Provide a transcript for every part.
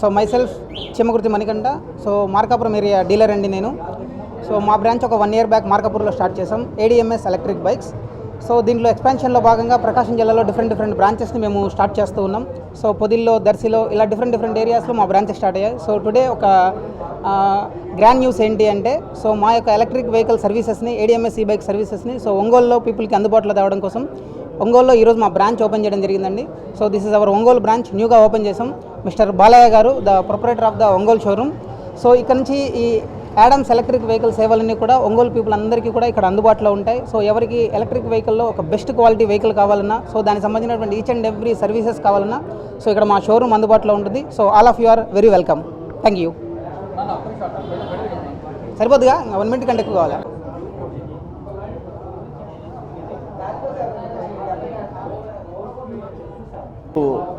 So my self Chimmakurthi Manikanta so Markapuram area dealer అండి నేను. So మా branch ఒక వన్ ఇయర్ బ్యాక్ మార్కాపూర్లో స్టార్ట్ చేసాం ఏడిఎంఎస్ ఎలక్ట్రిక్ బైక్స్ సో దీంట్లో ఎక్స్పాన్షన్లో భాగంగా ప్రకాశం జిల్లాలో డిఫరెంట్ డిఫరెంట్ బ్రాంచెస్ని మేము స్టార్ట్ చేస్తూ ఉన్నాం. సో పొదిల్లో దర్శిలో ఇలా డిఫరెంట్ డిఫరెంట్ ఏరియాస్లో మా బ్రాంచెస్ స్టార్ట్ అయ్యాయి. సో టుడే ఒక గ్రాండ్ న్యూస్ ఏంటి అంటే సో మా యొక్క ఎలక్ట్రిక్ వెహికల్ సర్వీసెస్ని ఏడిఎంఎస్ ఈ బైక్ సర్వీసెస్ని సో ఒంగోలులో పీపుల్కి అందుబాటులో తేవడం కోసం ఒంగోలులో ఈరోజు మా బ్రాంచ్ ఓపెన్ చేయడం జరిగిందండి. So this is our Ongole branch. న్యూగా ఓపెన్ చేసాం మిస్టర్ బాలయ్య గారు the proprietor of the Ongole showroom. So ఇక్కడ నుంచి ఈ యాడమ్స్ ఎలక్ట్రిక్ వెహికల్ సేవలన్నీ కూడా ఒంగోలు పీపుల్ అందరికీ కూడా ఇక్కడ అందుబాటులో ఉంటాయి. సో ఎవరికి ఎలక్ట్రిక్ వెహికల్లో ఒక బెస్ట్ క్వాలిటీ వెహికల్ కావాలన్నా సో దానికి సంబంధించినటువంటి ఈచ్ అండ్ ఎవ్రీ సర్వీసెస్ కావాలన్నా సో ఇక్కడ మా షోరూమ్ అందుబాటులో ఉంటుంది. So all of you are very welcome thank you సరిపోద్దుగా? One minute కంటే ఎక్కువ కావాలా?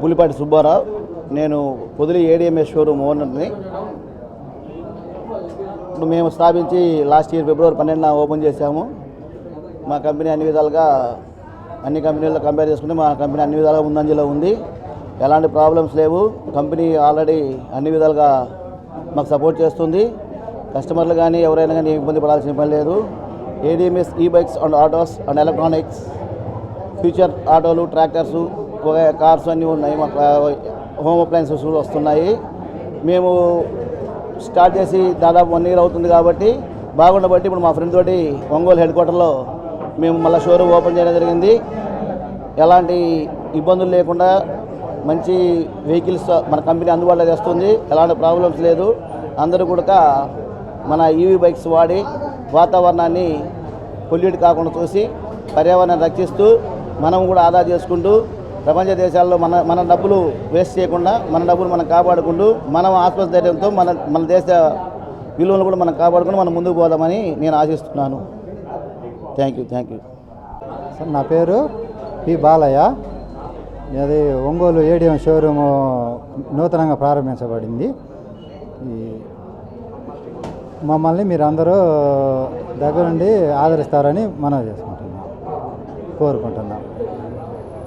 పులిపాటి సుబ్బారావు. నేను పొదిలి ఏడిఎంఎస్ షోరూమ్ ఓనర్ని ఇప్పుడు మేము స్థాపించి లాస్ట్ ఇయర్ ఫిబ్రవరి పన్నెండున ఓపెన్ చేశాము. మా కంపెనీ అన్ని విధాలుగా అన్ని కంపెనీలతో కంపేర్ చేసుకుంటే మా కంపెనీ అన్ని విధాలుగా ముందంజలో ఉంది. ఎలాంటి ప్రాబ్లమ్స్ లేవు. కంపెనీ ఆల్రెడీ అన్ని విధాలుగా మాకు సపోర్ట్ చేస్తుంది. కస్టమర్లు కానీ ఎవరైనా కానీ ఇబ్బంది పడాల్సిన పని లేదు. ADMS e bikes and autos and electronics future ఆటోలు ట్రాక్టర్సు కార్స్ అన్నీ ఉన్నాయి. మాకు హోమ్ అప్లయన్సెస్ కూడా వస్తున్నాయి. మేము స్టార్ట్ చేసి దాదాపు వన్ ఇయర్ అవుతుంది కాబట్టి బాగుండబట్టి ఇప్పుడు మా ఫ్రెండ్ తోటి ఒంగోలు హెడ్ క్వార్టర్లో మేము మళ్ళీ షోరూమ్ ఓపెన్ చేయడం జరిగింది. ఎలాంటి ఇబ్బందులు లేకుండా మంచి వెహికల్స్ మన కంపెనీ అందుబాటులో తెస్తుంది. ఎలాంటి ప్రాబ్లమ్స్ లేదు. అందరూ కూడా మన ఈవీ బైక్స్ వాడి వాతావరణాన్ని పొల్యూట్ కాకుండా చూసి పర్యావరణాన్ని రక్షిస్తూ మనం కూడా ఆదా చేసుకుంటూ ప్రపంచ దేశాల్లో మన మన డబ్బులు వేస్ట్ చేయకుండా మన డబ్బులు మనం కాపాడుకుంటూ మనం ఆత్మస్థైర్యంతో మన మన దేశ విలువలు కూడా మనం కాపాడుకుని మనం ముందుకు పోదామని నేను ఆశిస్తున్నాను. Thank you thank you sir నా పేరు పి బాలయ్య. అది ఒంగోలు ఏడిఎం షోరూము నూతనంగా ప్రారంభించబడింది. ఈ మమ్మల్ని మీరు అందరూ దగ్గరుండి ఆదరిస్తారని మనం చేసుకుంటున్నాం కోరుకుంటున్నాం.